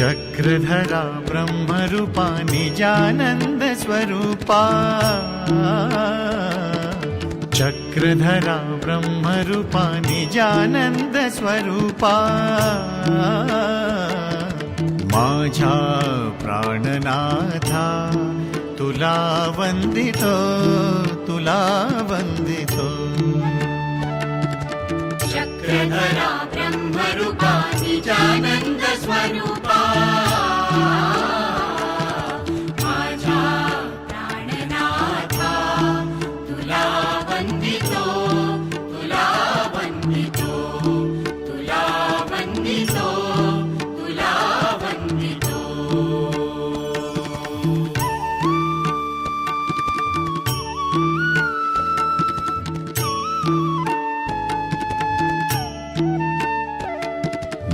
चक्रधरा ब्रह्मरूपा निजानन्द स्वरूपा। चक्रधरा ब्रह्मरूपा निजानन्द स्वरूपा। माझ्या प्राणनाथा तुला वन्दितो तुला वन्दितो चक्रधरा ब्रह्मरूपा निजानन्द वन्दितो तुला तुला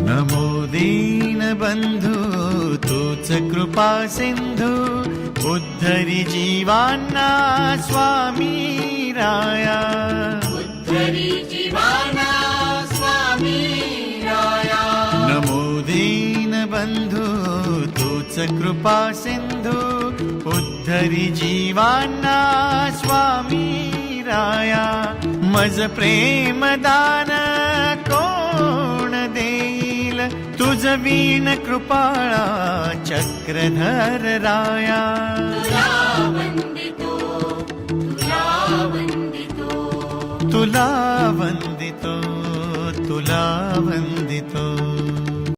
नमो तूच कृपा सिन्धु उद्धरी जीवांना स्वामी राया. दीनबन्धु तूच कृपा सिन्धु उद्धरि जीवान्ना स्वामी राया. मज प्रेमदान कोण देईल? तुझ वीण कृपाळा चक्रधर राया. तुला वन्दितो तुला वन्दितो